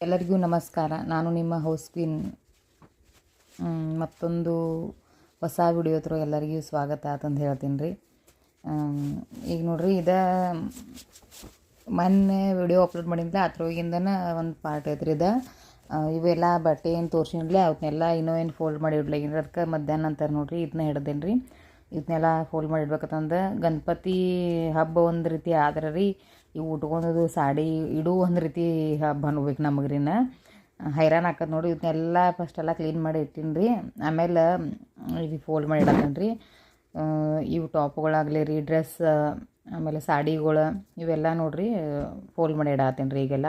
ಎಲ್ಲರಿಗೂ ನಮಸ್ಕಾರ. ನಾನು ನಿಮ್ಮ ಹೌಸ್ ಕ್ವೀನ್ ಮತ್ತೊಂದು ಹೊಸ ವಿಡಿಯೋ ಹತ್ರ ಎಲ್ಲರಿಗೂ ಸ್ವಾಗತ ಅಂತಂದು ಹೇಳ್ತೀನಿ ರೀ ಈಗ ನೋಡ್ರಿ, ಇದ ಮೊನ್ನೆ ವಿಡಿಯೋ ಅಪ್ಲೋಡ್ ಮಾಡಿದ್ಲ ಅದ್ರೊಳಗಿಂದನೇ ಒಂದು ಪಾರ್ಟ್ ಐತ್ರಿ ಇದ. ಇವೆಲ್ಲ ಬಟ್ಟೆ ಏನು ತೋರ್ಸಿನ್ಲೆ ಅವನ್ನೆಲ್ಲ ಇನ್ನೂ ಏನು ಫೋಲ್ಡ್ ಮಾಡಿ ಇಡ್ಲಾಗಿನ್ರಿ ಅದಕ್ಕೆ ಮಧ್ಯಾಹ್ನ ಅಂತಾರೆ ನೋಡಿರಿ ಇದನ್ನ ಹಿಡ್ದೇನೆ ರೀ ಇದನ್ನೆಲ್ಲ ಫೋಲ್ಡ್ ಮಾಡಿ ಇಡ್ಬೇಕಂತಂದು ಗಣಪತಿ ಹಬ್ಬ ಒಂದು ರೀತಿ ಆದ್ರೆ ರೀ ಇವು ಉಟ್ಕೊಂಡದು ಸಾಡಿ ಇಡು ಒಂದು ರೀತಿ ಹಬ್ಬ ಅನ್ಬೇಕು ರೀನ ಹೈರಾಣ ಹಾಕದ್ ನೋಡಿ ಇದನ್ನೆಲ್ಲ ಫಸ್ಟ್ ಎಲ್ಲ ಕ್ಲೀನ್ ಮಾಡಿ ಇಟ್ಟೀನಿ ರೀ ಆಮೇಲೆ ಇದು ಫೋಲ್ಡ್ ಮಾಡಿ ಇಡತ್ತೇನೆ ರೀ ಇವು ಟಾಪ್ಗಳಾಗಲಿ ರೀ ಡ್ರೆಸ್ ಆಮೇಲೆ ಸಾಡಿಗಳು, ಇವೆಲ್ಲ ನೋಡಿರಿ ಫೋಲ್ಡ್ ಮಾಡಿ ಇಡತ್ತೇನೆ ರೀ ಈಗೆಲ್ಲ.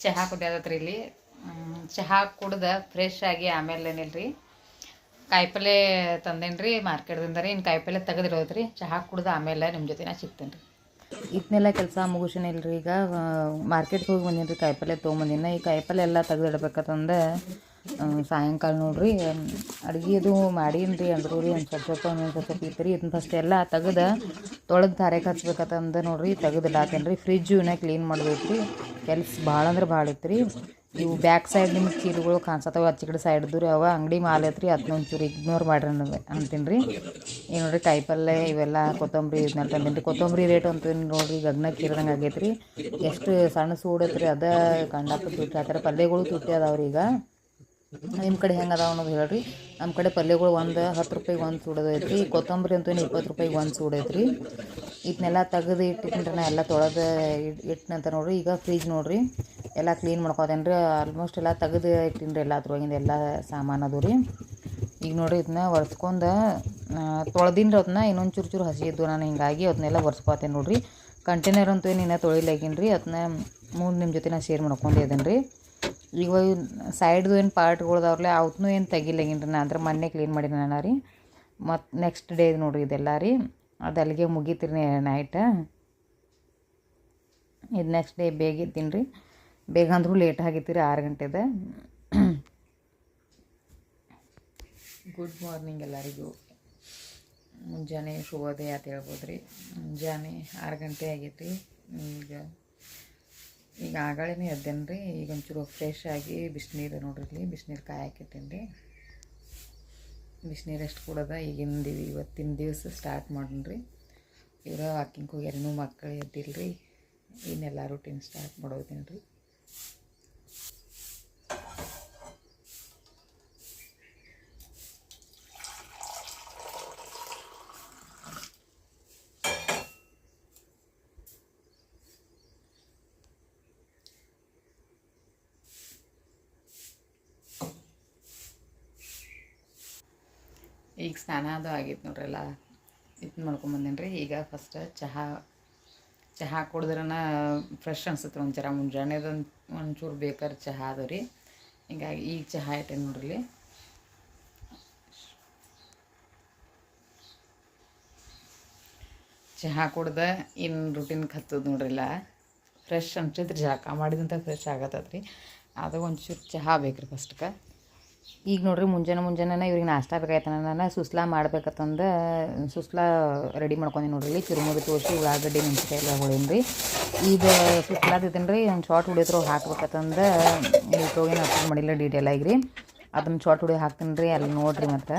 ಚಹಾ ಕುಡಿಯೋದತ್ರಿ ಇಲ್ಲಿ. ಚಹಾ ಕುಡ್ದು ಫ್ರೆಶ್ ಆಗಿ ಆಮೇಲೆ ಏನಿಲ್ರಿ? ಕಾಯಿಪಲ್ಲೆ ತಂದೇನಿ ರೀ ಮಾರ್ಕೆಟ್ದಿಂದ ರೀ ಇನ್ನು ಕಾಯಿಪಲ್ಲೆ ತೆಗೆದಿರೋದ್ರಿ. ಚಹಾ ಕುಡ್ದು ಆಮೇಲೆ ನಿಮ್ಮ ಜೊತೆ ನಾ ಸಿಗ್ತೇನೆ ರೀ ಇದನ್ನೆಲ್ಲ ಕೆಲಸ ಮುಗಿಸಿನಿಲ್ಲ ರೀ ಈಗ ಮಾರ್ಕೆಟ್ಗೆ ಹೋಗಿ ಬಂದೀನಿ ರೀ ಕಾಯಿಪಲ್ಲೆ ತೊಗೊಂಬಂದಿನ. ಈ ಕಾಯಿಪಲ್ಲೆ ಎಲ್ಲ ತೆಗೆದಿಡ್ಬೇಕಂತಂದು ಸಾಯಂಕಾಲ ನೋಡಿರಿ ಅಡುಗೆ ಅದು ಮಾಡೀನಿ ರೀ ಅಂದ್ರು ರೀ ಒಂದು ಸ್ವಲ್ಪ ಸ್ವಲ್ಪ ಒಂದೊಂದು ಸ್ವಲ್ಪ ಸ್ವಲ್ಪ ಇತ್ತು ರೀ ಇದನ್ನ ಫಸ್ಟ್ ಎಲ್ಲ ತೆಗೆದು ತೊಳೆದು ತಾರೆಗೆ ಹಚ್ಬೇಕಂತಂದು ನೋಡ್ರಿ ಹಾಕೇನಿ ರೀ ಫ್ರಿಜ್ಜು ಕ್ಲೀನ್ ಮಾಡಬೇಕು ರೀ ಕೆಲ್ಸ ಭಾಳ ಅಂದ್ರೆ ಭಾಳ ಇತ್ತು ರೀ ಇವು ಬ್ಯಾಕ್ ಸೈಡ್ ನಿಮ್ಗೆ ಚೀಲಗಳು ಕಾಣಿಸತ್ತವೆ ಆಚೆ ಕಡೆ ಸೈಡ್ದು ರೀ ಅವ, ಅಂಗಡಿ ಮಾಲ್ ಐತ್ರಿ ಇಗ್ನೋರ್ ಮಾಡ್ರಿ ಅಂತೀನಿ ರೀ ಈಗ ನೋಡ್ರಿ ಕಾಯಿಪಲ್ಲೆ ಇವೆಲ್ಲ ಕೊತ್ತಂಬರಿ ಇದನ್ನೆಲ್ಲ ತಂದೀನಿ ರೀ ಕೊತ್ತಂಬರಿ ರೇಟ್ ಅಂತ ನೋಡ್ರಿ ಗಗ್ನಕ್ಕೆ ಇರೋದಂಗೆ ಆಗೈತೆ ರೀ ಎಷ್ಟು ಸಣ್ಣ ಸೂಡೈತ್ರಿ ಅದ ಕಂಡಪ್ಪ ತುಟ್ಟಿ ಥರ ಪಲ್ಯಗಳು ತುಟ್ಟಿ ಅದಾವ್ರಿ ಈಗ. ನಿಮ್ಮ ಕಡೆ ಹೆಂಗೆ ಅದಾವ ಅನ್ನೋದು ಹೇಳ್ರಿ. ನಮ್ಮ ಕಡೆ ಪಲ್ಯಗಳು ಒಂದು ಹತ್ತು ರೂಪಾಯಿಗೆ ಒಂದು ಸೂಡೋದು ಐತ್ರಿ. ಕೊತ್ತಂಬರಿ ಅಂತೂ ಇಪ್ಪತ್ತು ರೂಪಾಯಿಗೆ ಒಂದು ಸೂಡೈತ್ರಿ ಇದನ್ನೆಲ್ಲ ತೆಗೆದು ನಾ ಎಲ್ಲ ತೊಳೆದು ಇಟ್ಟಿನಂತ ನೋಡ್ರಿ. ಈಗ ಫ್ರಿಜ್ ನೋಡ್ರಿ. ಎಲ್ಲ ಕ್ಲೀನ್ ಮಾಡ್ಕೋತೇನೆ ರೀ ಆಲ್ಮೋಸ್ಟ್ ಎಲ್ಲ ತೆಗೆದು ಇಟ್ಟಿನಿ ರೀ ಎಲ್ಲ ಅದ್ರೊಳಗಿಂದ ಎಲ್ಲ ಸಾಮಾನು ಅದು ರೀ. ಈಗ ನೋಡಿರಿ ಇದನ್ನ ಒರೆಸ್ಕೊಂಡು ತೊಳೆದಿನ ರೀ ಅದನ್ನ ಇನ್ನೊಂದು ಚೂರು ಚೂರು ಹಸಿ ಇದ್ದು ನಾನು ಹಿಂಗಾಗಿ ಅದನ್ನೆಲ್ಲ ಒರೆಸ್ಕೊತೇನೆ ನೋಡಿರಿ. ಕಂಟೈನರ್ ಅಂತೂ ಇನ್ನೂ ತೊಳಿಲಾಗಿನಿ ರೀ ಅದನ್ನ ಮುಂದೆ ನಿಮ್ಮ ಜೊತೆ ನಾನು ಶೇರ್ ಮಾಡ್ಕೊಂಡಿದ್ದೇನೆ ರೀ ಈಗ ಸೈಡ್ದು ಏನು ಪಾರ್ಟ್ಗಳು ಅದಾವ್ರಲ್ಲ ಅವತ್ತೂ ಏನು ತೆಗಿಲಾಗಿನ ರೀ ನಾ, ಅಂದ್ರೆ ಮೊನ್ನೆ ಕ್ಲೀನ್ ಮಾಡಿದ್ದೆ ನಾನು ರೀ. ಮತ್ತು ನೆಕ್ಸ್ಟ್ ಡೇ ನೋಡಿರಿ ಇದೆಲ್ಲ ರೀ. ಅದು ಅಲ್ಲಿಗೆ ಮುಗೀತಿರಿ ನೈಟ್ ಇದು ನೆಕ್ಸ್ಟ್ ಡೇ ಬೇಗ ಇದ್ದೀನಿ ರೀ ಬೇಗ ಅಂದರೂ ಲೇಟ್ ಆಗಿತ್ತೀರಿ ಆರು ಗಂಟೆದ ಗುಡ್ ಮಾರ್ನಿಂಗ್ ಎಲ್ಲರಿಗೂ. ಮುಂಜಾನೆ ಶುಭೋದಯ ಅಂತ ಹೇಳ್ಬೋದು ರೀ ಮುಂಜಾನೆ ಆರು ಗಂಟೆ ಆಗೈತಿ. ಈಗ ಈಗ ಆಗಳೇ ಎದ್ದೇನೆ ರೀ ಈಗ ಒಂಚೂರು ಫ್ರೆಶ್ ಆಗಿ ಬಿಸಿನೀರು ನೋಡ್ರಿ ಇಲ್ಲಿ ಬಿಸಿನೀರು ಕಾಯಕ್ಕಿಟ್ಟೇನಿ ರೀ ಬಿಸಿನೀರು ಎಷ್ಟು ಕೂಡದ ಈಗಿನ ದಿವ, ಇವತ್ತಿನ ದಿವಸ ಸ್ಟಾರ್ಟ್ ರೀ ಇವರ ವಾಕಿಂಗ್ ಇನ್ನೂ ಮಕ್ಕಳು ಎದ್ದಿಲ್ಲ ರೀ ಇನ್ನೆಲ್ಲ ರೂಟೀನ್ ಸ್ಟಾರ್ಟ್ ಮಾಡೋದೇನು ರೀ ಈಗ ಸ್ನಾನ ಅದು ಆಗೈತೆ ನೋಡ್ರಲ್ಲ, ಇದು ಮಾಡ್ಕೊಂಬಂದೇನಿ ರೀ ಈಗ ಫಸ್ಟ್ ಚಹಾ ಚಹಾ ಕುಡಿದ್ರನ ಫ್ರೆಶ್ ಅನ್ಸುತ್ತೆ ಒಂಥರ ಮುಂಜಾನೆದೊಂದು ಒಂಚೂರು ಬೇಕಾದ್ರೆ ಚಹಾ ಅದು ರೀ. ಹಿಂಗಾಗಿ ಈಗ ಚಹಾ ಇಟ್ಟೇನಿ ನೋಡ್ರಿ. ಚಹಾ ಕುಡ್ದ ಇನ್ನು ರುಟೀನ್ ಕತ್ತದ ನೋಡ್ರಿಲ್ಲ. ಫ್ರೆಶ್ ಅನ್ಸೈತ್ರಿ ಜಳಕ ಮಾಡಿದಂಥ ಫ್ರೆಶ್ ಆಗತ್ತದ್ರಿ ಅದು ಒಂಚೂರು ಚಹಾ ಬೇಕ್ರಿ ಫಸ್ಟ್ಗೆ ಈಗ ನೋಡ್ರಿ ಮುಂಜಾನೆ ಮುಂಜಾನೆ ಇವ್ರಿಗೆ ನಾಷ್ಟ ಬೇಕಾಯ್ತು ನಾನು ಸುಸ್ಲಾ ಮಾಡ್ಬೇಕಂತಂದು ಸುಸ್ಲಾ ರೆಡಿ ಮಾಡ್ಕೊಂಡಿ ನೋಡ್ರಿ. ಇಲ್ಲಿ ಚುರುಮುರಿ ತೋರಿಸಿ, ಉಳ್ಳಾಗಡ್ಡಿ ಮೆಣಸಿಕಾಯಿ ಎಲ್ಲ ರೀ ಈಗ ಸುಸ್ಲಾ ತಿಂತೀನಿ ರೀ ಒಂದು ಶಾರ್ಟ್ ಹೊಡಿಯೋದ್ರ ಹಾಕ್ಬೇಕಂತಂದು ಯೂಟ್ಯೂಬ್ಗೇನು ಅಪ್ಲೋಡ್ ಮಾಡಿಲ್ಲ ಡೀಟೇಲ್ ಆಗಿ ರೀ. ಅದನ್ನ ಶಾರ್ಟ್ ಹುಡಿ ಹಾಕ್ತೀನಿ ರೀ ಅಲ್ಲಿ ನೋಡಿರಿ ಮತ್ತು.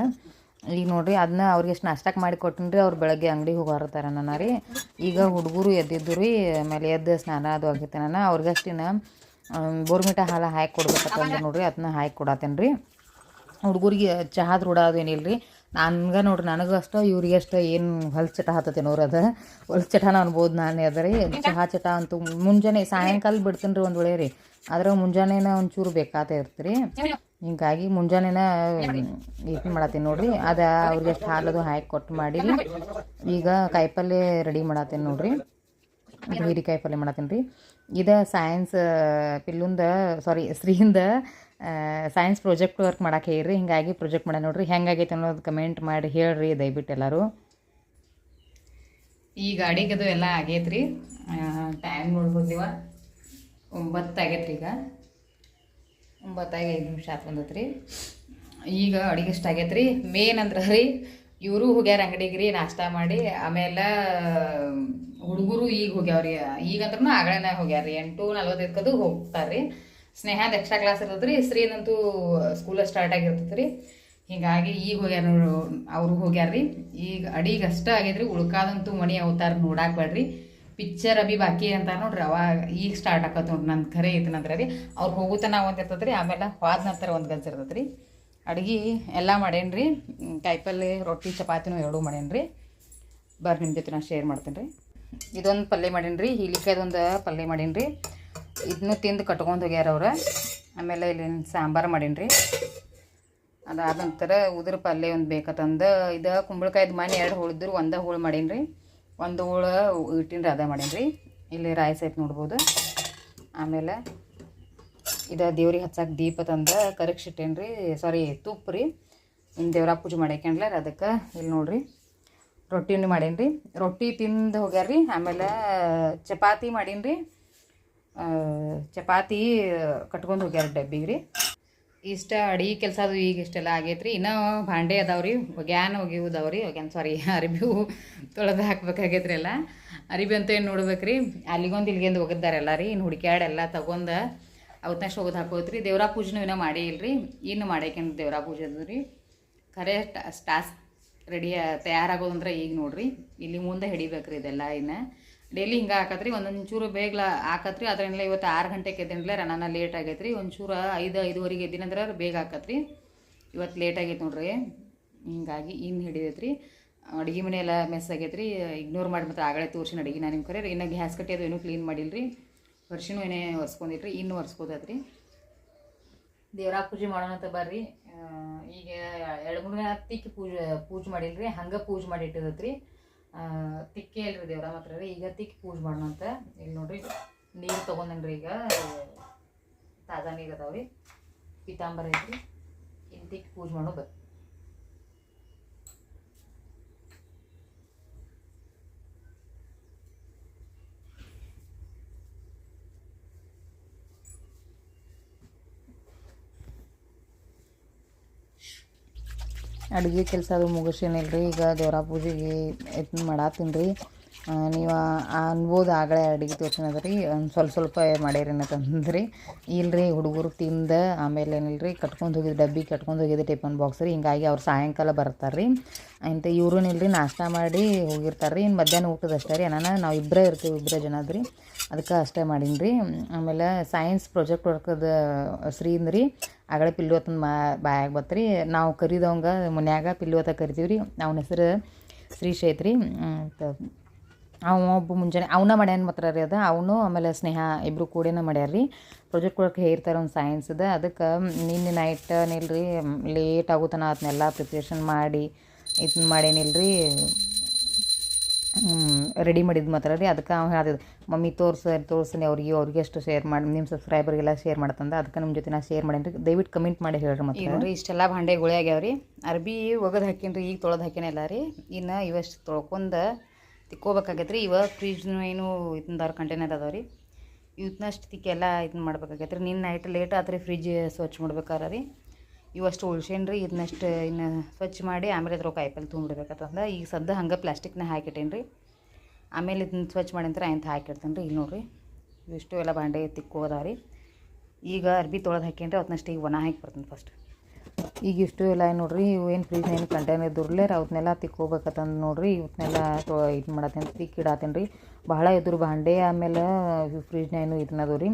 ಈಗ ನೋಡಿರಿ ಅದನ್ನ ಅವ್ರಿಗೆ ಎಷ್ಟು ನಾಷ್ಟಕ್ಕೆ ಮಾಡಿ ಕೊಟ್ಟಿನಿ ರೀ ಅವ್ರು ಬೆಳಗ್ಗೆ ಅಂಗಡಿಗೆ ಹೋಗಾರತ್ತಾರ ನನ್ನ ರೀ. ಈಗ ಹುಡುಗರು ಎದ್ದಿದ್ದು ರೀ, ಆಮೇಲೆ ಎದ್ದು ಸ್ನಾನ ಅದು ಆಗೈತೆ ನಾನು ಅವ್ರಿಗಷ್ಟಿನ ಬೋರ್ಮಿಟ ಹಾಲು ಹಾಕಿ ಕೊಡ್ಬೇಕಂದ್ರೆ ನೋಡ್ರಿ ಅದನ್ನ ಹಾಕಿ ಕೊಡತ್ತೇನೆ ರೀ ಹುಡುಗರಿಗೆ ಚಹಾದ ರೂಢ ಅದು ಏನಿಲ್ಲ ರೀ ನನ್ಗೆ ನೋಡ್ರಿ ನನಗೂ ಅಷ್ಟು ಇವ್ರಿಗೆ ಅಷ್ಟು ಏನು ಹೊಲ್ ಚಟ ಹತ್ತತೆ ಅವ್ರು ಅದು. ಹೊಲ್ಸ್ ಚಟನ ಅನ್ಬೋದು ನಾನು ಅದ ರೀ. ಚಹಾ ಚಟ ಅಂತೂ ಮುಂಜಾನೆ ಸಾಯಂಕಾಲ ಬಿಡ್ತೀನಿ ರೀ ಒಂದು ವೇಳೆ ರೀ. ಆದ್ರೆ ಮುಂಜಾನೆನ ಒಂಚೂರು ಬೇಕಾತ ಇರ್ತೀರಿ ಹಿಂಗಾಗಿ ಮುಂಜಾನೆನ ಇದು ಮಾಡತ್ತೀನಿ ನೋಡ್ರಿ. ಅದು ಅವ್ರಿಗೆ ಅಷ್ಟು ಹಾಲದು ಹಾಕಿ ಕೊಟ್ಟು ಮಾಡಿ ಈಗ ಕಾಯಿಪಲ್ಲೆ ರೆಡಿ ಮಾಡತ್ತೇನೆ ನೋಡ್ರಿ. ಹೀರಿಕಾಯಿ ಪಲ್ಯ ಮಾಡತ್ತೀನಿ ರೀ. ಇದು ಸೈನ್ಸ್ ಪಿಲ್ಲುಂದ ಸಾರಿ ಶ್ರೀಯಿಂದ ಸೈನ್ಸ್ ಪ್ರಾಜೆಕ್ಟ್ ವರ್ಕ್ ಮಾಡಕ್ಕೆ ಹೇಳಿರಿ, ಹಿಂಗಾಗಿ ಪ್ರಾಜೆಕ್ಟ್ ಮಾಡ ನೋಡ್ರಿ. ಹೆಂಗಾಗೈತೆ ಅನ್ನೋದು ಕಮೆಂಟ್ ಮಾಡಿ ಹೇಳ್ರಿ ದಯವಿಟ್ಟು ಎಲ್ಲರೂ. ಈಗ ಅಡಿಗೆದು ಎಲ್ಲ ಆಗೈತ್ರಿ. ಟೈಮ್ ನೋಡ್ಬೋದು ನೀವು. ಒಂಬತ್ತು ಆಗೈತ್ರಿ ಈಗ. ಒಂಬತ್ತಾಗಿ ಐದು ನಿಮಿಷ ಆತು ಬಂದೈತ್ರಿ. ಈಗ ಅಡಿಗೆ ಇಷ್ಟ ಆಗೈತ್ರಿ. ಮೇನ್ ಅಂದ್ರೆ ರೀ, ಇವರು ಹೋಗ್ಯಾರ ಅಂಗಡಿಗೆ ರೀ ನಾಷ್ಟ ಮಾಡಿ, ಆಮೇಲೆ, ಹುಡುಗರು ಈಗ ಹೋಗ್ಯಾವ್ರಿ. ಈಗಂದ್ರೂ ಆಗಳೆನ ಹೋಗ್ಯಾರ ಎಂಟು ನಲ್ವತ್ತೈದಕ್ಕದು ಹೋಗ್ತಾರ್ರಿ. ಸ್ನೇಹದ ಎಕ್ಸ್ಟ್ರಾ ಕ್ಲಾಸ್ ಇರ್ತದ್ರಿ ಶ್ರೀನಂತೂ ಸ್ಕೂಲ ಸ್ಟಾರ್ಟ್ ಆಗಿರ್ತದ್ರಿ ರೀ. ಹೀಗಾಗಿ ಈಗ ಹೋಗ್ಯಾರ ಅವರು ಹೋಗ್ಯಾರ್ರಿ ಈಗ ಅಡಿಗೆ ಅಷ್ಟ ಆಗೈತ್ರಿ ಉಳ್ಕಾದಂತೂ ಮಣಿ ಅವತಾರ ನೋಡಾಕ್ ಬೇಡ್ರಿ ಪಿಕ್ಚರ್ ಅಭಿ ಬಾಕಿ ಅಂತ ನೋಡ್ರಿ, ಅವಾಗ ಈಗ ಸ್ಟಾರ್ಟ್ ಆಕತ್ ನೋಡ್ರಿ ನನ್ನ ಖರೆ ಐತೆ ನಂತರ ರೀ. ಅವ್ರು ಹೋಗುತ್ತಾನ ಒಂದು ಇರ್ತದೆ ರೀ, ಆಮೇಲೆ ಹೋದ ನಂತರ ಒಂದು ಗಂಜ್ ಇರ್ತೈತೆ ರೀ. ಅಡ್ಗೆ ಎಲ್ಲ ಮಾಡೇನ್ರಿ ರೀ ಕಾಯಿಪಲ್ಲೆ, ರೊಟ್ಟಿ, ಚಪಾತಿನೂ ಎರಡೂ ಮಾಡೇನ್ರಿ ಬರ್ರಿ ನಿಮ್ಮ ಜೊತೆ ನಾನು ಶೇರ್ ಮಾಡ್ತೀನಿ ರೀ ಇದೊಂದು ಪಲ್ಯ ರೀ ಹೀಲಿಕಾಯ್ದೊಂದು ಪಲ್ಯ ಮಾಡೇನ್ರಿ. ರೀ ಇದನ್ನು ತಿಂದು ಕಟ್ಕೊಂಡು ಹೋಗ್ಯಾರ ಅವ್ರು. ಆಮೇಲೆ ಇಲ್ಲಿ ಸಾಂಬಾರು ಮಾಡೀನಿ ರೀ ಅದಾದ ನಂತರ ಉದ್ರ ಪಲ್ಯ ಒಂದು ಬೇಕತ್ತಂದು. ಇದು ಕುಂಬಳಕಾಯ್ದು ಮನೆ ಎರಡು ಹೋಳಿದ್ರು ಒಂದೇ ಹೋಳು ಮಾಡೀನಿ ರೀ ಒಂದು ಹೋಳು ಇಟ್ಟಿನ ಅದೇ ಮಾಡೀನಿ ರೀ ಇಲ್ಲಿ ರಾಯಸ್ ಐತೆ ನೋಡ್ಬೋದು. ಆಮೇಲೆ ಇದು ದೇವ್ರಿಗೆ ಹಚ್ಚಕ್ಕೆ ದೀಪ ತಂದು ಕರಗಿಸಿಟ್ಟೇನಿ ರೀ ಸಾರಿ ತುಪ್ಪ ರೀ. ಇನ್ನು ದೇವ್ರ ಪೂಜೆ ಮಾಡ್ಯಾಕಂಡ್ಲ ಅದಕ್ಕೆ. ಇಲ್ಲಿ ನೋಡ್ರಿ. ರೊಟ್ಟಿನೂ ಮಾಡೀನಿ ರೀ ರೊಟ್ಟಿ ತಿಂದು ಹೋಗ್ಯಾರ ರೀ ಆಮೇಲೆ ಚಪಾತಿ ಮಾಡೀನಿ ರೀ ಚಪಾತಿ ಕಟ್ಕೊಂಡು ಹೋಗ್ಯಾರ ಡಬ್ಬಿಗೆ ರೀ. ಇಷ್ಟ ಅಡಿಗೆ ಕೆಲಸ ಅದು ಈಗ ಇಷ್ಟೆಲ್ಲ ಆಗೈತ್ರಿ. ಇನ್ನೂ ಭಾಂಡೆ ಅದಾವ್ರಿ ಒಗ್ಯಾನ ರೀ. ಒಗ್ಯಾನ ಸಾರಿ ಅರಿಬಿ ತೊಳೆದು ಹಾಕ್ಬೇಕಾಗೈತ್ರಿ ಎಲ್ಲ. ಅರಿಬಿ ಅಂತ ಏನು ನೋಡ್ಬೇಕು ರೀ ಅಲ್ಲಿಗೊಂದು ಇಲ್ಲಿಗೆಂದು ಒಗದ್ದಾರೆಲ್ಲ ರೀ. ಇನ್ನು ಹುಡುಕ್ಯಾಡ್ ಎಲ್ಲ ತಗೊಂಡು ಅವತ್ತಷ್ಟು ಒಗದು ಹಾಕೋತ್ರಿ. ದೇವ್ರ ಪೂಜೆನೂ ಇನ್ನೂ ಮಾಡೇ ಇಲ್ರಿ. ಇನ್ನು ಮಾಡ್ಯಾಕೆಂದು ದೇವ್ರ ಪೂಜೆ ಅದು ರೀ. ಖರೆ ಟಾಸ್ಕ್ ರೆಡಿ, ತಯಾರಾಗೋದಂದ್ರೆ ಈಗ ನೋಡ್ರಿ. ಇಲ್ಲಿ ಮುಂದೆ ಹಿಡಿಬೇಕು ರೀ ಇದೆಲ್ಲ ಇನ್ನು. ಡೈಲಿ ಹಿಂಗೆ ಹಾಕತ್ರಿ ಒಂದೊಂದು ಚೂರು ಬೇಗ ಹಾಕತ್ರಿ ಅದರಿಂದ ಇವತ್ತು ಆರು ಗಂಟೆಗೆ ಎದ್ದೇನ್ಲೆ ರಣನ ಲೇಟ್ ಆಗೈತ್ರಿ ಒಂದು ಚೂರು ಐದು, ಐದುವರೆಗೆ ಎದ್ದಿನಂದ್ರೆ ಬೇಗ ಹಾಕತ್ರಿ ಇವತ್ತು ಲೇಟ್ ಆಗೈತೆ ನೋಡ್ರಿ. ಹಿಂಗಾಗಿ ಇನ್ನು ಹಿಡಿದೈತ್ರಿ. ಅಡುಗೆ ಮನೆ ಎಲ್ಲ ಮೆಸ್ ರೀ ಇಗ್ನೋರ್ ಮಾಡಿ ಮತ್ತೆ ಆಗಲೇ ತೋರ್ಸಿನ ಅಡುಗೆ ನಾನು ನಿಮ್ಮ ಕರೆ ಇನ್ನು ಗ್ಯಾಸ್ ಕಟ್ಟಿ ಅದು ಏನೂ ಕ್ಲೀನ್ ಮಾಡಿಲ್ರಿ. ವರ್ಷನೂ ಏನೇ ಒರೆಸ್ಕೊಂಡಿಲ್ರಿ ಇನ್ನು ಒರೆಸ್ಕೋದತ್ರಿ ದೇವ್ರ ಪೂಜೆ ಮಾಡೋಣ ಅಂತ ಬರ್ರಿ. ಈಗ ಎರಡು, ಮೂರು ದಿನ ಪೂಜೆ ಪೂಜೆ ಮಾಡಿಲ್ಲ ಮಾಡಿಲ್ರಿ, ಹಂಗೆ ಪೂಜೆ ಮಾಡಿ ತಿಕ್ಕೇ ಅಲ್ರಿ ದೇವ್ರ ಮಾತ್ರ ರೀ. ಈಗ ತಿಕ್ಕಿ ಪೂಜೆ ಮಾಡೋಣ ಅಂತ ಇಲ್ಲಿ ನೋಡ್ರಿ, ನೀರು ತೊಗೊಂಡೇನ್ರಿ ಈಗ. ತಾಜಾ ನೀರು ಅದಾವ್ರಿ. ಪೀತಾಂಬರ ಐತ್ರಿ. ಇಲ್ಲಿ ತಿಕ್ಕಿ ಪೂಜೆ ಮಾಡೋದು. ಅಡುಗೆ ಕೆಲಸ ಅದು ಮುಗಿಸೇನಿಲ್ರಿ ಈಗ ದೇವ್ರ ಪೂಜೆಗೆ ಇದನ್ನ ಮಾಡತ್ತೀನಿ ರೀ ನೀವು ಅನ್ಬೋದು ಆಗಲೇ ಅಡುಗೆ ತೋರ್ಸಿನದ ರೀ ಒಂದು ಸ್ವಲ್ಪ ಸ್ವಲ್ಪ ಮಾಡ್ಯಾರಿ ಅಂತಂದ್ರಿ ಇಲ್ರಿ, ಹುಡುಗರು ತಿಂದು ಆಮೇಲೆ ಏನಿಲ್ರಿ, ಕಟ್ಕೊಂಡು ಹೋಗಿದ್ದು ಡಬ್ಬಿ ಕಟ್ಕೊಂಡು ಹೋಗಿದ್ದು ಟಿಫನ್ ಬಾಕ್ಸ್ ರೀ. ಹಿಂಗಾಗಿ ಅವ್ರು ಸಾಯಂಕಾಲ ಬರ್ತಾರೆ ರೀ. ಅಂತ ಇವ್ರೂ ಇಲ್ರಿ, ನಾಷ್ಟ ಮಾಡಿ ಹೋಗಿರ್ತಾರೆ ರೀ. ಇನ್ನು ಮಧ್ಯಾಹ್ನ ಊಟದ ಅಷ್ಟೇ ರೀ. ಏನಾನ ನಾವು ಇಬ್ಬರೇ ಇರ್ತೀವಿ ಇಬ್ಬರೇ ಜನ ಅದ್ರಿ. ಅದಕ್ಕೆ ಅಷ್ಟೇ ಮಾಡೀನಿ ರೀ. ಆಮೇಲೆ ಸೈನ್ಸ್ ಪ್ರಾಜೆಕ್ಟ್ ವರ್ಕದ ಅಂದ್ರಿ ರೀ ಪಿಲ್ಲು ಪಿಲ್ಲುವತ್ತನ ಮಾ, ಬಾಯಾಗ ಬತ್ರಿ ನಾವು ಕರಿದವಂಗ ಮನ್ಯಾಗ ಪಿಲ್ಲುವತ್ತ ಕರಿತೀವಿ ರೀ. ಅವನ ಹೆಸರು ಶ್ರೀ ಐತ್ರಿ ಅವ ಒಬ್ಬ ಮುಂಜಾನೆ, ಅವನ ಮಾಡ್ಯಾನ ಮಾತ್ರ ರೀ ಅದು. ಅವನು ಆಮೇಲೆ ಸ್ನೇಹ ಇಬ್ಬರು ಕೂಡೇನ ಮಾಡ್ಯಾರ ರೀ. ಪ್ರಾಜೆಕ್ಟ್ ಕೊಡೋಕೆ ಹೇಳ್ತಾರೆ ಒಂದು ಸೈನ್ಸ್ದ ಅದಕ್ಕೆ ನಿನ್ನೆ ನೈಟ್ ನಿಲ್ರಿ ಲೇಟ್ ಆಗುತ್ತಾನ ಅದನ್ನೆಲ್ಲ ಪ್ರಿಪ್ರೇಷನ್ ಮಾಡಿ ಇದನ್ನ ಮಾಡೇನಿಲ್ರಿ ರೆಡಿ ಮಾಡಿದ್ದು ಮಾತ್ರ ರೀ. ಅದಕ್ಕೆ ಅವ್ನು ಹೇಳ್ತಿದ್ದು, ಮಮ್ಮಿ ತೋರ್ಸ ತೋರ್ಸಿ ಅವ್ರಿಗೆ ಅವ್ರಿಗೆ ಅಷ್ಟು ಶೇರ್ ಮಾಡಿ ನಿಮ್ಮ ಸಬ್ಸ್ಕ್ರೈಬರ್ಗೆಲ್ಲ ಶೇರ್ ಮಾಡ್ತಂದ ಅದಕ್ಕೆ ನಿಮ್ಮ ಜೊತೆ ನಾ ಶೇರ್ ಮಾಡೇನಿ ರೀ. ದಯವಿಟ್ಟು ಕಮೆಂಟ್ ಮಾಡಿ ಹೇಳ್ರಿ ಮತ್ತೆ ನೋಡ್ರಿ ಇಷ್ಟೆಲ್ಲ ಭಾಂಡೆ ಗುಳಿ ಆಗ್ಯಾವ ಅರ್ಬಿ ಒಗದು ಹಾಕೀನಿ ರೀ ಈಗ ತೊಳೆದು ಹಾಕಿನ ಎಲ್ಲ ರೀ. ಇನ್ನು ಇವಷ್ಟು ತೊಳ್ಕೊಂಡು ತಿಕ್ಕೋಬೇಕಾಗೈತೆ ರೀ ಇವಾಗ ಫ್ರಿಜ್ನು ಏನು ಇದನ್ನ ಕಂಟೈನರ್ ಅದಾವೆ ರೀ. ಇವತ್ತನ್ನಷ್ಟು ತಿಕ್ಕಿ ಎಲ್ಲ ಇದನ್ನ ಮಾಡ್ಬೇಕಾಗೈತೆ ರೀ ನಿನ್ನ ನೈಟ್ ಲೇಟ್ ಆತ್ರಿ ಫ್ರಿಜ್ ಸ್ವಚ್ಛ ಮಾಡ್ಬೇಕಾರೆ ರೀ. ಇವಷ್ಟು ಉಳ್ಸೇನಿ ರೀ. ಇದನ್ನಷ್ಟು ಇನ್ನು ಸ್ವಚ್ಛ ಮಾಡಿ ಆಮೇಲೆ ಅದ್ರ ಕಾಯಿಪಲ್ಲೆ ತುಂಬಿಡ್ಬೇಕಂತಂದ್ರೆ ಈಗ ಸದ್ಯ ಹಂಗೆ ಪ್ಲಾಸ್ಟಿಕ್ನ ಹಾಕಿಟ್ಟೇನಿ ರೀ. ಆಮೇಲೆ ಇದನ್ನ ಸ್ವಚ್ಛ ಮಾಡಿಂತ್ರ ಆಯ್ತು ಹಾಕಿಡ್ತೇನೆ ರೀ ಇಲ್ಲಿ ನೋಡಿರಿ. ಇವಿಷ್ಟು ಎಲ್ಲ ಬಾಂಡೆ ತಿಕ್ಕೋದಾವ ರೀ. ಈಗ ಅರ್ಬಿ ತೊಳೆದು ರೀ ಅವತ್ತನ್ನಷ್ಟು ಈಗ ಒಣ ಹಾಕಿ ಬರ್ತೀನಿ ಫಸ್ಟ್ ಈಗ ಇಷ್ಟು ಎಲ್ಲ ನೋಡ್ರಿ, ಇವು ಏನು ಫ್ರಿಜ್ ಏನು ಕಂಟೈನರ್ ದುರ್ಲೇರ್ ಅವತ್ನೆಲ್ಲ ತಿಕ್ಕೋಬೇಕಂತಂದು ನೋಡ್ರಿ ಇವನ್ನೆಲ್ಲ ತೊ ಇದು ಮಾಡತ್ತೇನೆ, ತಿಕ್ಕಿ ಇಡತ್ತೇನೆ ರೀ ಬಹಳ ಎದುರು ಭಾಂಡೆ ಆಮೇಲೆ ಫ್ರಿಜ್ನೇನು ಇದನ್ನದು ರೀ.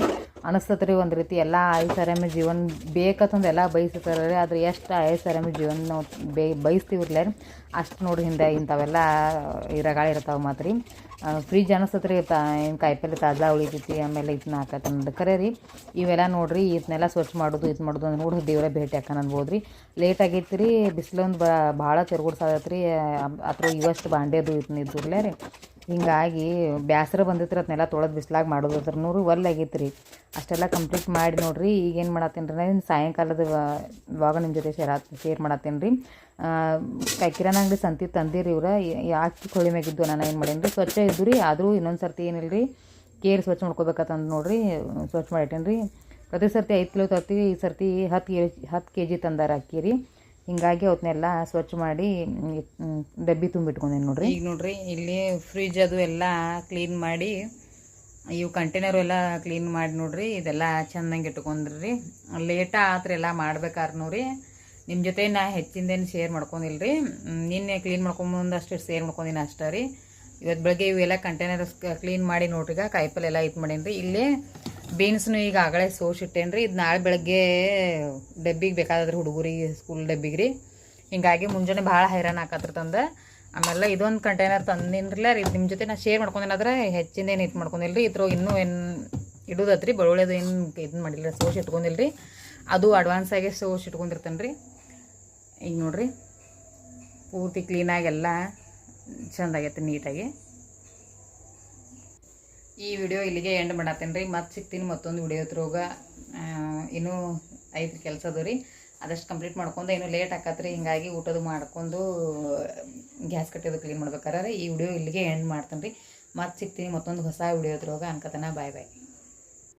ಅನಿಸ್ತತೆ ರೀ ಒಂದು ರೀತಿ ಎಲ್ಲ ಆಯಸ್ಸರಮಿ ಜೀವನ ಬೇಕಂತಂದು ಎಲ್ಲ ಬಯಸ್ತಾರೆ ರೀ, ಆದರೆ ಎಷ್ಟು ಆಯಸ್ಸರಮಿ ಜೀವನ ನಾವು ಬೇ ರೀ. ಅಷ್ಟು ನೋಡಿ ಹಿಂದೆ ಇಂಥವೆಲ್ಲ ಇರಗಾಳ ಇರ್ತಾವೆ ಮಾತ್ರ. ರೀ ಫ್ರಿಜ್ ಅನಿಸ್ತತೆ ರೀ, ತಾ ಏನು ಕಾಯಿಪಲ್ಲೆ ತಾಜಾ ಉಳಿತೈತಿ, ಆಮೇಲೆ ಇದನ್ನ ಹಾಕತ್ತಂದು ಕರೆ ರೀ. ಇವೆಲ್ಲ ನೋಡ್ರಿ ಇದನ್ನೆಲ್ಲ ಸ್ವಚ್ಛ ಮಾಡೋದು, ಇದು ಮಾಡೋದು ನೋಡಿ ದೇವರೇ ಭೇಟಿ ಹಾಕೋಣ ಅನ್ಬೋದು ರೀ ಲೇಟ್ ಆಗೈತಿ ರೀ ಬಿಸಿಲೊಂದು ಬ, ಭಾಳ ತಿರ್ಗುಡ್ಸಾಗತ್ತೆ ರೀ ಅಥ್ರ ಇವಷ್ಟು ಬಾಂಡೆದು ಇತ್ತು ಇದ್ರಲ್ಲೇ ರೀ. ಹಿಂಗಾಗಿ ಬ್ಯಾಸರ ಬಂದಿತ್ತು ರೀ ಅದನ್ನೆಲ್ಲ ತೊಳೆದು ಬಿಸ್ಲಾಗ ಮಾಡೋದ್ರ ಅದ್ರ ನೂರು ಒಲ್ ಆಗೈತೆ ರೀ ಅಷ್ಟೆಲ್ಲ ಕಂಪ್ಲೀಟ್ ಮಾಡಿ ನೋಡಿರಿ ಈಗ ಏನು ಮಾಡತ್ತೇನೆ ರೀ ನಾನು ಸಾಯಂಕಾಲದ ಇವಾಗ ನಿಮ್ಮ ಜೊತೆ ಶೇರ್ ಶೇರ್ ಮಾಡತ್ತೇನೆ ರೀ ಕಿರಾಣ ಅಂಗಡಿ ಸಂತಿ ತಂದಿರಿ ಇವ್ರ ಯಾಕೆ ಕೊಳಿ ಮ್ಯಾಗಿದ್ದು ನಾನು ಏನು ಮಾಡೇನಿ ರೀ ಸ್ವಚ್ಛ ಇದ್ದು ರೀ ಆದರೂ ಇನ್ನೊಂದು ಸರ್ತಿ ಏನಿಲ್ಲ ರೀ ಕೇರ್ ಸ್ವಚ್ಛ ಮಾಡ್ಕೋಬೇಕಂತಂದು ನೋಡಿರಿ, ಸ್ವಚ್ಛ ಮಾಡಿಟ್ಟೇನಿ ರೀ ಪ್ರತಿ ಸರ್ತಿ ಐದು ಕಿಲೋ ತರ್ತೀವಿ, ಈ ಸರ್ತಿ ಹತ್ತು ಕೆ ಹತ್ತು ಕೆ ಜಿ ತಂದಾರ ಅಕ್ಕಿ ರೀ ಹಿಂಗಾಗಿ ಅವತ್ತನ್ನೆಲ್ಲ ಸ್ವಚ್ಛ ಮಾಡಿ ಡಬ್ಬಿ ತುಂಬಿಟ್ಕೊಂಡೇನೆ ನೋಡ್ರಿ. ಈಗ ನೋಡ್ರಿ, ಇಲ್ಲಿ ಫ್ರಿಜ್ ಅದು ಎಲ್ಲ ಕ್ಲೀನ್ ಮಾಡಿ, ಇವು ಕಂಟೈನರು ಎಲ್ಲ ಕ್ಲೀನ್ ಮಾಡಿ ನೋಡ್ರಿ, ಇದೆಲ್ಲ ಚೆಂದಂಗೆ ಇಟ್ಕೊಂಡ್ರಿ. ಲೇಟ ಆದ್ರೆ ಎಲ್ಲ ಮಾಡ್ಬೇಕಾದ್ರೆ ನೋಡ್ರಿ. ನಿಮ್ಮ ಜೊತೆ ನಾ ಹೆಚ್ಚಿಂದೇನು ಶೇರ್ ಮಾಡ್ಕೊಂಡಿಲ್ರಿ. ನಿನ್ನೆ ಕ್ಲೀನ್ ಮಾಡ್ಕೊಂಬಂದು ಅಷ್ಟು ಶೇರ್ ಮಾಡ್ಕೊಂಡಿನಿ ಅಷ್ಟೇ ರೀ. ಇವತ್ತು ಬೆಳಗ್ಗೆ ಇವೆಲ್ಲ ಕಂಟೈನರ್ಸ್ ಕ್ಲೀನ್ ಮಾಡಿ ನೋಡ್ರಿ ಈಗ ಕಾಯಿಪಲ್ಲೆ ಎಲ್ಲ ಇದು ಮಾಡೀನಿ ರೀ ಇಲ್ಲೇ ಬೀನ್ಸ್ನು ಈಗ ಆಗಲೇ ಸೋಸಿಟ್ಟೇನು ರೀ ಇದು ನಾಳೆ ಬೆಳಗ್ಗೆ ಡಬ್ಬಿಗೆ ಬೇಕಾದ್ರೆ ಹುಡುಗರಿಗೆ ಸ್ಕೂಲ್ ಡಬ್ಬಿಗೆ ರೀ ಹಿಂಗಾಗಿ ಮುಂಜಾನೆ ಭಾಳ ಹೈರಾಣ ಹಾಕತ್ರಿ ತಂದೆ. ಆಮೇಲೆ ಇದೊಂದು ಕಂಟೈನರ್ ತಂದಿನ್ರಲ್ಲ ರೀ ನಿಮ್ಮ ಜೊತೆ ನಾ ಶೇರ್ ಮಾಡ್ಕೊಂಡೇನಾದ್ರೆ ಹೆಚ್ಚಿಂದ ಏನು ಇದು ಮಾಡ್ಕೊಂಡಿಲ್ಲ ರೀ ಇದ್ರ ಇನ್ನೂ ಏನು ಇಡೋದತ್ರಿ, ಬೆಳ್ಳುಳ್ಳಿದು ಏನು ಇದು ಮಾಡಿಲ್ಲ ಸೋಸಿ ಇಟ್ಕೊಂಡಿಲ್ಲ ರೀ ಅದು ಅಡ್ವಾನ್ಸ್ ಆಗಿ ಸೋಸಿ ಇಟ್ಕೊಂಡಿರ್ತೇನೆ ರೀ ಈಗ ನೋಡಿರಿ, ಪೂರ್ತಿ ಕ್ಲೀನಾಗೆಲ್ಲ ಚಂದಾಗೈತೆ ನೀಟಾಗಿ. ಈ ವಿಡಿಯೋ ಇಲ್ಲಿಗೆ ಎಂಡ್ ಮಾಡತ್ತೇನೆ ರೀ ಮತ್ತೆ ಸಿಗ್ತೀನಿ ಮತ್ತೊಂದು ವಿಡಿಯೋ ತ್ರೋಗ ಇನ್ನೂ ಐದು ಕೆಲಸ ಅದು ರೀ. ಅದಷ್ಟು ಕಂಪ್ಲೀಟ್ ಮಾಡ್ಕೊಂಡು ಇನ್ನೂ ಲೇಟ್ ಆಕತ್ರಿ. ಹಿಂಗಾಗಿ ಊಟದ ಮಾಡ್ಕೊಂಡು ಗ್ಯಾಸ್ ಕಟ್ಟೋದು ಕ್ಲೀನ್ ಮಾಡ್ಬೇಕಾರೆ ಈ ವಿಡಿಯೋ ಇಲ್ಲಿಗೆ ಎಂಡ್ ಮಾಡ್ತೇನೆ ರೀ ಮತ್ತೆ ಸಿಗ್ತೀನಿ ಮತ್ತೊಂದು ಹೊಸ ವಿಡಿಯೋ ತ್ರೋಗ ಅನ್ಕತನ ಬಾಯ್ ಬಾಯ್